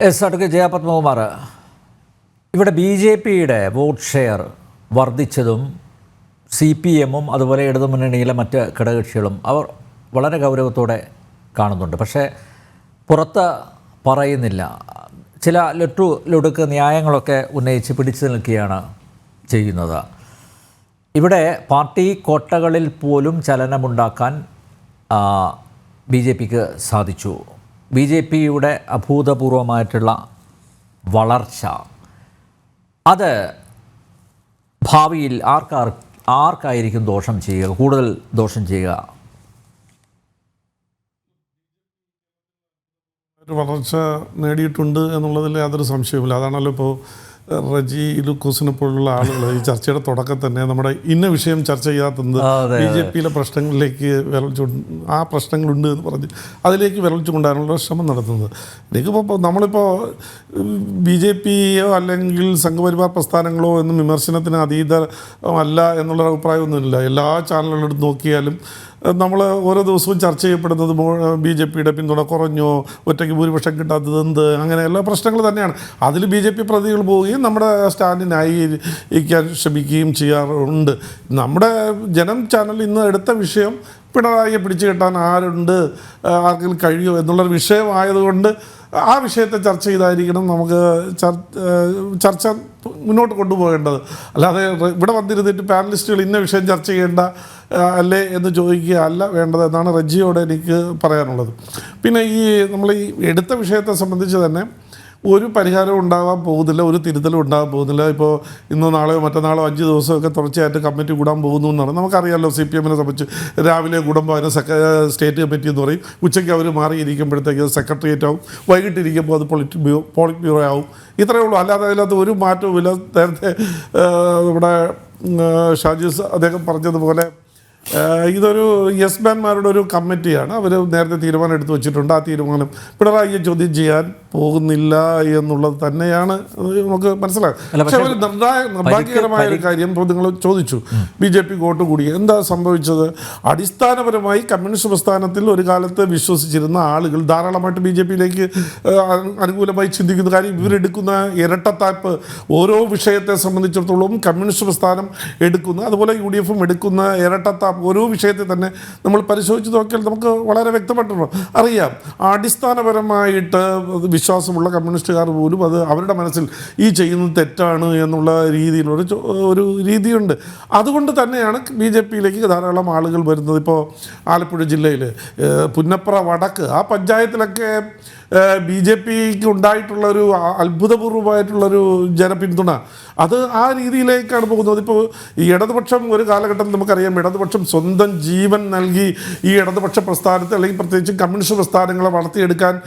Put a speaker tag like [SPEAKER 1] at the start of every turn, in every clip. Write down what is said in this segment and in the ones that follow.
[SPEAKER 1] S അടുക്ക് ജയപത്മകുമാർ ഇവിടെ B J പിയുടെ വോട്ട് ഷെയർ വർദ്ധിച്ചതും സി പി എമ്മും അതുപോലെ ഇടതുമുന്നണിയിലെ മറ്റ് ഘടകകക്ഷികളും അവർ വളരെ ഗൗരവത്തോടെ കാണുന്നുണ്ട്. പക്ഷേ പുറത്ത് പറയുന്നില്ല. ചില ലൊട്ടു ലൊടുക്ക് ന്യായങ്ങളൊക്കെ ഉന്നയിച്ച് പിടിച്ചു നിൽക്കുകയാണ് ചെയ്യുന്നത്. ഇവിടെ പാർട്ടി കോട്ടകളിൽ പോലും ചലനമുണ്ടാക്കാൻ ബി ജെ പിക്ക് സാധിച്ചു. ബി ജെ പിയുടെ അഭൂതപൂർവമായിട്ടുള്ള വളർച്ച. അത് ഭാവിയിൽ ആർക്കാർ ആർക്കായിരിക്കും ദോഷം ചെയ്യുക? കൂടുതൽ ദോഷം ചെയ്യുക?
[SPEAKER 2] വളർച്ച നേടിയിട്ടുണ്ട് എന്നുള്ളതിൽ യാതൊരു സംശയവുമില്ല. അതാണല്ലോ ഇപ്പോൾ റജി ലുക്കോസിനെ പോലുള്ള ആളുകൾ ഈ ചർച്ചയുടെ തുടക്കം തന്നെ നമ്മുടെ ഇന്ന വിഷയം ചർച്ച ചെയ്യാത്തത് ബി ജെ പിയിലെ പ്രശ്നങ്ങളിലേക്ക് വിരളിച്ചു ആ പ്രശ്നങ്ങളുണ്ട് എന്ന് പറഞ്ഞ് അതിലേക്ക് വിരൽ ചൂണ്ടാനുള്ള ശ്രമം നടത്തുന്നത്. എനിക്കിപ്പോൾ നമ്മളിപ്പോൾ ബി ജെ പിയോ അല്ലെങ്കിൽ സംഘപരിവാർ പ്രസ്ഥാനങ്ങളോ എന്നും വിമർശനത്തിന് അതീതമല്ല എന്നുള്ള അഭിപ്രായമൊന്നുമില്ല. എല്ലാ ചാനലുകളും നോക്കിയാലും നമ്മൾ ഓരോ ദിവസവും ചർച്ച ചെയ്യപ്പെടുന്നത് ബി ജെ പിയുടെ പിന്തുണ കുറഞ്ഞോ ഒറ്റയ്ക്ക് ഭൂരിപക്ഷം കിട്ടാത്തത് എന്ത് അങ്ങനെ എല്ലാ പ്രശ്നങ്ങൾ തന്നെയാണ്. അതിൽ ബി ജെ പി പ്രതികൾ പോവുകയും നമ്മുടെ സ്റ്റാൻഡിനായിരിക്കാൻ ശ്രമിക്കുകയും ചെയ്യാറുണ്ട്. നമ്മുടെ ജനം ചാനൽ ഇന്ന് എടുത്ത വിഷയം പിണറായിയെ പിടിച്ചു കെട്ടാൻ ആരുണ്ട് ആർക്കെങ്കിലും കഴിയുമോ എന്നുള്ളൊരു വിഷയമായതുകൊണ്ട് ആ വിഷയത്തെ ചർച്ച ചെയ്തായിരിക്കണം നമുക്ക് ചർ- ചർച്ച മുന്നോട്ട് കൊണ്ടുപോകേണ്ടത്. അല്ലാതെ ഇവിടെ വന്നിരുന്നിട്ട് പാനലിസ്റ്റുകൾ ഇന്ന വിഷയം ചർച്ച ചെയ്യേണ്ട അല്ലേ എന്ന് ചോദിക്കുക അല്ല വേണ്ടത് എന്നാണ് റജിയോട് എനിക്ക് പറയാനുള്ളത്. പിന്നെ ഈ നമ്മൾ ഈ എടുത്ത വിഷയത്തെ സംബന്ധിച്ച് തന്നെ ഒരു പരിഹാരം ഉണ്ടാവാൻ പോകുന്നില്ല ഒരു തിരുത്തലും ഉണ്ടാകാൻ പോകുന്നില്ല. ഇപ്പോൾ ഇന്നോ നാളെയോ മറ്റന്നാളോ അഞ്ച് ദിവസമൊക്കെ തുടർച്ചയായിട്ട് കമ്മിറ്റി കൂടാൻ പോകുന്നു എന്നാണ്. നമുക്കറിയാമല്ലോ സി പി എമ്മിനെ സംബന്ധിച്ച് രാവിലെ കൂടുമ്പോൾ അതിന് സെക്ര സ്റ്റേറ്റ് കമ്മിറ്റി എന്ന് പറയും. ഉച്ചയ്ക്ക് അവർ മാറിയിരിക്കുമ്പോഴത്തേക്ക് സെക്രട്ടേറിയറ്റ് ആവും. വൈകിട്ട് ഇരിക്കുമ്പോൾ അത് പൊളിറ്റ് ബ്യൂറോ പോളിറ്റ് ബ്യൂറോ ആവും. ഇത്രയേ ഉള്ളൂ. അല്ലാതെ അതിനകത്ത് ഒരു മാറ്റവുമില്ല. നേരത്തെ നമ്മുടെ ഷാജീസ് ഷാജി അദ്ദേഹം പറഞ്ഞതുപോലെ ഇതൊരു യെസ് മാൻമാരുടെ ഒരു കമ്മിറ്റിയാണ്. അവർ നേരത്തെ തീരുമാനം എടുത്തു വെച്ചിട്ടുണ്ട്. ആ തീരുമാനം പിണറായിയെ ചോദ്യം ചെയ്യാൻ പോകുന്നില്ല എന്നുള്ളത് തന്നെയാണ്. നമുക്ക് മനസ്സിലാകും പക്ഷേ ഒരു നിർഭാഗ്യകരമായ ഒരു കാര്യം നിങ്ങൾ ചോദിച്ചു. ബി ജെ പി വോട്ട് കൂടി എന്താ സംഭവിച്ചത്? അടിസ്ഥാനപരമായി കമ്മ്യൂണിസ്റ്റ് പ്രസ്ഥാനത്തിൽ ഒരു കാലത്ത് വിശ്വസിച്ചിരുന്ന ആളുകൾ ധാരാളമായിട്ട് ബി ജെ പിയിലേക്ക് അനുകൂലമായി ചിന്തിക്കുന്ന കാര്യം ഇവരെടുക്കുന്ന ഇരട്ടത്താപ്പ് ഓരോ വിഷയത്തെ സംബന്ധിച്ചിടത്തോളം കമ്മ്യൂണിസ്റ്റ് പ്രസ്ഥാനം എടുക്കുന്ന അതുപോലെ യു ഡി എഫും എടുക്കുന്ന ഇരട്ടത്താപ്പ് ഓരോ വിഷയത്തെ തന്നെ നമ്മൾ പരിശോധിച്ച് നോക്കിയാൽ നമുക്ക് വളരെ വ്യക്തമായിട്ടുണ്ടോ അറിയാം അടിസ്ഥാനപരമായിട്ട് വിശ്വാസമുള്ള കമ്മ്യൂണിസ്റ്റുകാർ പോലും അത് അവരുടെ മനസ്സിൽ ഈ ചെയ്യുന്നത് തെറ്റാണ് എന്നുള്ള രീതിയിലൊരു ഒരു രീതിയുണ്ട്. അതുകൊണ്ട് തന്നെയാണ് ബി ജെ പിയിലേക്ക് ധാരാളം ആളുകൾ വരുന്നത്. ഇപ്പോൾ ആലപ്പുഴ ജില്ലയിൽ പുന്നപ്ര വടക്ക് ആ പഞ്ചായത്തിലൊക്കെ ബി ജെ പിക്ക് ഉണ്ടായിട്ടുള്ള ഒരു അ- അത്ഭുതപൂർവമായിട്ടുള്ളൊരു ജനപിന്തുണ. അത് ആ രീതിയിലേക്കാണ് പോകുന്നത്. ഇപ്പോൾ ഈ ഇടതുപക്ഷം ഒരു കാലഘട്ടം നമുക്കറിയാം. ഇടതുപക്ഷം സ്വന്തം ജീവൻ നൽകി ഈ ഇടതുപക്ഷ പ്രസ്ഥാനത്തെ അല്ലെങ്കിൽ പ്രത്യേകിച്ച് കമ്മ്യൂണിസ്റ്റ് പ്രസ്ഥാനങ്ങളെ വളർത്തിയെടുക്കാൻ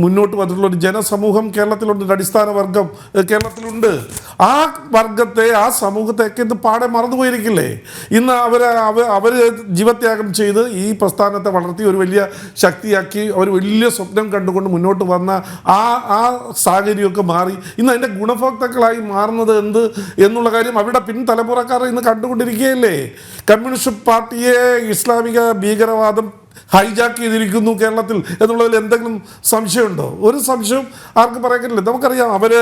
[SPEAKER 2] മുന്നോട്ട് വന്നിട്ടുള്ള ഒരു ജനസമൂഹം കേരളത്തിലുണ്ട്. അടിസ്ഥാന വർഗം കേരളത്തിലുണ്ട്. ആ വർഗത്തെ ആ സമൂഹത്തെയൊക്കെ ഇന്ന് പാടെ മറന്നുപോയിരിക്കില്ലേ? ഇന്ന് അവർ അവർ ജീവത്യാഗം ചെയ്ത് ഈ പ്രസ്ഥാനത്തെ വളർത്തി ഒരു വലിയ ശക്തിയാക്കി ഒരു വലിയ സ്വപ്നം കണ്ടുകൊണ്ട് മുന്നോട്ട് വന്ന ആ ആ സാഹചര്യമൊക്കെ മാറി. ഇന്ന് അതിന്റെ ഗുണഭോക്താക്കളായി മാറുന്നത് എന്ത് എന്നുള്ള കാര്യം അവരുടെ പിൻതലമുറക്കാർ ഇന്ന് കണ്ടുകൊണ്ടിരിക്കുകയല്ലേ? കമ്മ്യൂണിസ്റ്റ് പാർട്ടിയെ ഇസ്ലാമിക ഭീകരവാദം ഹൈജാക്ക് ചെയ്തിരിക്കുന്നു കേരളത്തിൽ എന്നുള്ളതിൽ എന്തെങ്കിലും സംശയമുണ്ടോ? ഒരു സംശയം ആർക്കും പറയാൻ കഴിയില്ല. നമുക്കറിയാം അവർ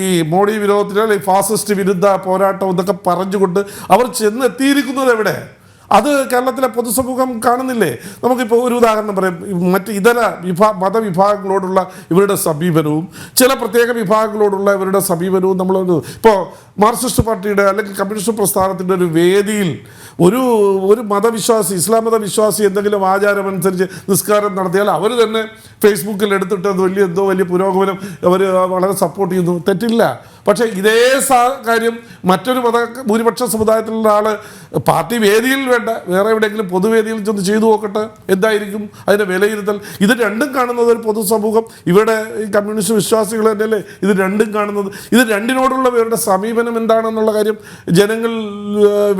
[SPEAKER 2] ഈ മോഡി വിരോധത്തിൽ അല്ലെങ്കിൽ ഫാസിസ്റ്റ് വിരുദ്ധ പോരാട്ടം എന്നൊക്കെ പറഞ്ഞുകൊണ്ട് അവർ ചെന്നെത്തിയിരിക്കുന്നത് എവിടെ? അത് കേരളത്തിലെ പൊതുസമൂഹം കാണുന്നില്ലേ? നമുക്കിപ്പോൾ ഒരു ഉദാഹരണം പറയാം. മറ്റ് ഇതര വിഭാ മതവിഭാഗങ്ങളോടുള്ള ഇവരുടെ സമീപനവും ചില പ്രത്യേക വിഭാഗങ്ങളോടുള്ള ഇവരുടെ സമീപനവും നമ്മൾ ഇപ്പോൾ മാർക്സിസ്റ്റ് പാർട്ടിയുടെ അല്ലെങ്കിൽ കമ്മ്യൂണിസ്റ്റ് പ്രസ്ഥാനത്തിന്റെ ഒരു വേദിയിൽ ഒരു ഒരു മതവിശ്വാസി ഇസ്ലാം മതവിശ്വാസി എന്തെങ്കിലും ആചാരമനുസരിച്ച് നിസ്കാരം നടത്തിയാൽ അവർ തന്നെ ഫേസ്ബുക്കിൽ എടുത്തിട്ട് വലിയ എന്തോ വലിയ പുരോഗമനം അവർ വളരെ സപ്പോർട്ട് ചെയ്യുന്നു. തെറ്റില്ല. പക്ഷേ ഇതേ കാര്യം മറ്റൊരു മത ഭൂരിപക്ഷ സമുദായത്തിലുള്ള ആൾ പാർട്ടി വേദിയിൽ വേണ്ട വേറെ എവിടെയെങ്കിലും പൊതുവേദിയിൽ ചെന്ന് ചെയ്തു നോക്കട്ടെ എന്തായിരിക്കും അതിന്റെ വിലയിരുത്തൽ? ഇത് രണ്ടും കാണുന്നത് ഒരു പൊതുസമൂഹം ഇവിടെ ഈ കമ്മ്യൂണിസ്റ്റ് വിശ്വാസികൾ തന്നെയല്ലേ ഇത് രണ്ടും കാണുന്നത്? ഇത് രണ്ടിനോടുള്ള ഇവരുടെ സമീപനം എന്താണെന്നുള്ള കാര്യം ജനങ്ങൾ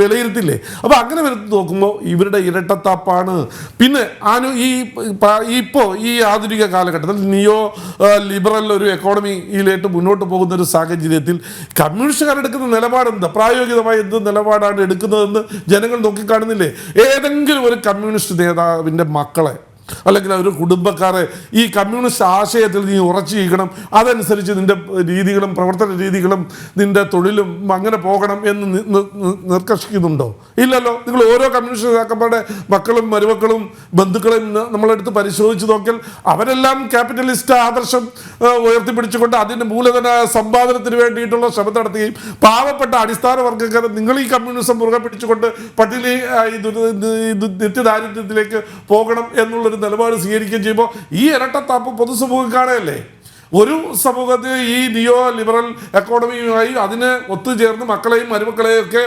[SPEAKER 2] വിലയിരുത്തില്ലേ? അപ്പോൾ അങ്ങനെ വരുത്തി നോക്കുമ്പോൾ ഇവരുടെ ഇരട്ടത്താപ്പാണ്. പിന്നെ ആനു ഈ ഇപ്പോ ഇപ്പോൾ ഈ ആധുനിക കാലഘട്ടത്തിൽ നിയോ ലിബറൽ ഒരു എക്കോണമിയിലേക്ക് മുന്നോട്ട് പോകുന്ന ഒരു സാഹചര്യത്തിൽ കമ്മ്യൂണിസ്റ്റുകാർ എടുക്കുന്ന നിലപാടെന്ത്? പ്രായോഗികമായ എന്ത് നിലപാടാണ് എടുക്കുന്നതെന്ന് ജനങ്ങൾ നോക്കിക്കാണുന്നില്ലേ? ഏതെങ്കിലും ഒരു കമ്മ്യൂണിസ്റ്റ് നേതാവിന്റെ മക്കളെ അല്ലെങ്കിൽ ഒരു കുടുംബക്കാരെ ഈ കമ്മ്യൂണിസ്റ്റ് ആശയത്തിൽ നീ ഉറച്ചു ചെയ്യണം അതനുസരിച്ച് നിന്റെ രീതികളും പ്രവർത്തന രീതികളും നിന്റെ തൊഴിലും അങ്ങനെ പോകണം എന്ന് നിർക്കർഷിക്കുന്നുണ്ടോ ഇല്ലല്ലോ. നിങ്ങൾ ഓരോ കമ്മ്യൂണിസ്റ്റ് നേതാക്കന്മാരുടെ മക്കളും മരുമക്കളും ബന്ധുക്കളും നമ്മളെടുത്ത് പരിശോധിച്ച് നോക്കിയാൽ അവരെല്ലാം ക്യാപിറ്റലിസ്റ്റ് ആദർശം ഉയർത്തിപ്പിടിച്ചുകൊണ്ട് അതിന്റെ മൂലധന സമ്പാദനത്തിന് വേണ്ടിയിട്ടുള്ള ശ്രമം നടത്തുകയും പാവപ്പെട്ട അടിസ്ഥാന വർഗക്കാരെ നിങ്ങൾ ഈ കമ്മ്യൂണിസം മുറുകെ പിടിച്ചുകൊണ്ട് പട്ടിണി നിത്യദാരിദ്ര്യത്തിലേക്ക് പോകണം എന്നുള്ളൊരു നിലപാട് സ്വീകരിക്കുകയും ചെയ്യുമ്പോൾ ഈ ഇരട്ടത്താപ്പ് പൊതുസമൂഹം ഒരു സമൂഹത്തിൽ ഈ നിയോ ലിബറൽ എക്കോണമിയുമായി അതിന് ഒത്തുചേർന്ന് മക്കളെയും മരുമക്കളെയും ഒക്കെ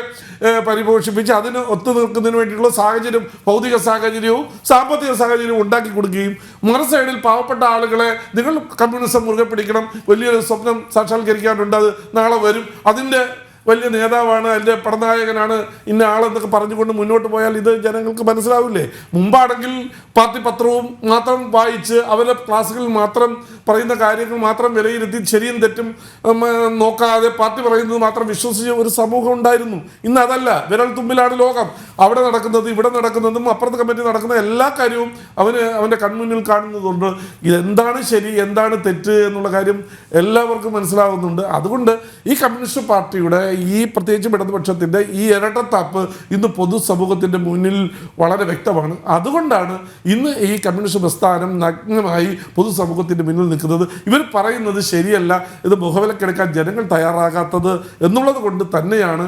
[SPEAKER 2] പരിപോഷിപ്പിച്ച് അതിന് ഒത്തു നിൽക്കുന്നതിന് വേണ്ടിയിട്ടുള്ള സാഹചര്യം ഭൗതിക സാഹചര്യവും സാമ്പത്തിക സാഹചര്യവും ഉണ്ടാക്കി കൊടുക്കുകയും മറു സൈഡിൽ പാവപ്പെട്ട ആളുകളെ നിങ്ങൾ കമ്മ്യൂണിസം മുറുകെ പിടിക്കണം വലിയൊരു സ്വപ്നം സാക്ഷാത്കരിക്കാനുണ്ട് അത് നാളെ വരും. അതിന്റെ വലിയ നേതാവാണ് അതിന്റെ പടനായകനാണ് ഇന്ന ആളെന്നൊക്കെ പറഞ്ഞുകൊണ്ട് മുന്നോട്ട് പോയാൽ ഇത് ജനങ്ങൾക്ക് മനസ്സിലാവില്ലേ? മുമ്പാണെങ്കിൽ പാർട്ടി പത്രവും മാത്രം വായിച്ച് അവരുടെ ക്ലാസ്സുകളിൽ മാത്രം പറയുന്ന കാര്യങ്ങൾ മാത്രം വിലയിരുത്തി ശരിയും തെറ്റും നോക്കാതെ പാർട്ടി പറയുന്നത് മാത്രം വിശ്വസിച്ച ഒരു സമൂഹം ഉണ്ടായിരുന്നു. ഇന്ന് അതല്ല വിരൽ തുമ്പിലാണ് ലോകം. അവിടെ നടക്കുന്നത് ഇവിടെ നടക്കുന്നതും അപ്പുറത്ത് കമ്മിറ്റി നടക്കുന്ന എല്ലാ കാര്യവും അവന് അവന്റെ കൺമുന്നിൽ കാണുന്നതുകൊണ്ട് ഇതെന്താണ് ശരി എന്താണ് തെറ്റ് എന്നുള്ള കാര്യം എല്ലാവർക്കും മനസ്സിലാവുന്നുണ്ട്. അതുകൊണ്ട് ഈ കമ്മ്യൂണിസ്റ്റ് പാർട്ടിയുടെ ഈ പ്രത്യേകിച്ചും ഇടതുപക്ഷത്തിന്റെ ഈ ഇരട്ടത്താപ്പ് ഇന്ന് പൊതുസമൂഹത്തിന്റെ മുന്നിൽ വളരെ വ്യക്തമാണ്. അതുകൊണ്ടാണ് ഇന്ന് ഈ കമ്മ്യൂണിസ്റ്റ് പ്രസ്ഥാനം നഗ്നമായി പൊതുസമൂഹത്തിന്റെ മുന്നിൽ നിൽക്കുന്നത്. ഇവർ പറയുന്നത് ശരിയല്ല ഇത് മുഖവിലക്കെടുക്കാൻ ജനങ്ങൾ തയ്യാറാകാത്തത് എന്നുള്ളത് കൊണ്ട് തന്നെയാണ്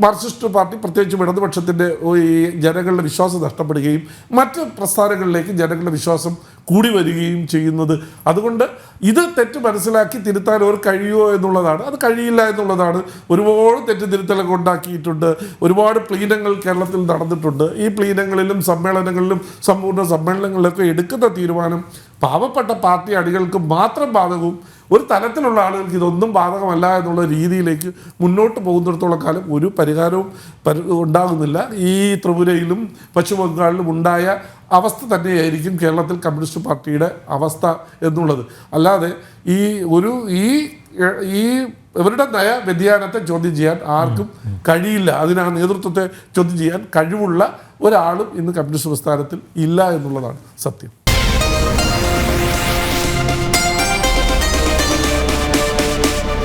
[SPEAKER 2] മാർക്സിസ്റ്റ് പാർട്ടി പ്രത്യേകിച്ചും ഇടതുപക്ഷത്തിന്റെ ഈ ജനങ്ങളുടെ വിശ്വാസം നഷ്ടപ്പെടുകയും മറ്റ് പ്രസ്ഥാനങ്ങളിലേക്ക് ജനങ്ങളുടെ വിശ്വാസം കൂടി വരികയും ചെയ്യുന്നത്. അതുകൊണ്ട് ഇത് തെറ്റ് മനസ്സിലാക്കി തിരുത്താൻ അവർ കഴിയുമോ എന്നുള്ളതാണ്. അത് കഴിയില്ല എന്നുള്ളതാണ്. ഒരുപാട് തെറ്റ് തിരുത്തലൊക്കെ ഉണ്ടാക്കിയിട്ടുണ്ട്. ഒരുപാട് പ്ലീനങ്ങൾ കേരളത്തിൽ നടന്നിട്ടുണ്ട്. ഈ പ്ലീനങ്ങളിലും സമ്മേളനങ്ങളിലും സമ്പൂർണ സമ്മേളനങ്ങളിലൊക്കെ എടുക്കുന്ന തീരുമാനം പാവപ്പെട്ട പാർട്ടി അണികൾക്ക് മാത്രം ബാധകവും ഒരു തലത്തിലുള്ള ആളുകൾക്ക് ഇതൊന്നും ബാധകമല്ല എന്നുള്ള രീതിയിലേക്ക് മുന്നോട്ട് പോകുന്നിടത്തോളം കാലം ഒരു പരിഹാരവും ഉണ്ടാകുന്നില്ല. ഈ ത്രിപുരയിലും പശ്ചിമ ബംഗാളിലും ഉണ്ടായ അവസ്ഥ തന്നെയായിരിക്കും കേരളത്തിൽ കമ്മ്യൂണിസ്റ്റ് പാർട്ടിയുടെ അവസ്ഥ എന്നുള്ളത്. അല്ലാതെ ഈ ഒരു ഈ ഈ ഇവരുടെ നയ വ്യതിയാനത്തെ ചോദ്യം ചെയ്യാൻ ആർക്കും കഴിയില്ല. അതിനാ നേതൃത്വത്തെ ചോദ്യം ചെയ്യാൻ കഴിവുള്ള ഒരാളും ഇന്ന് കമ്മ്യൂണിസ്റ്റ് പ്രസ്ഥാനത്തിൽ ഇല്ല എന്നുള്ളതാണ് സത്യം.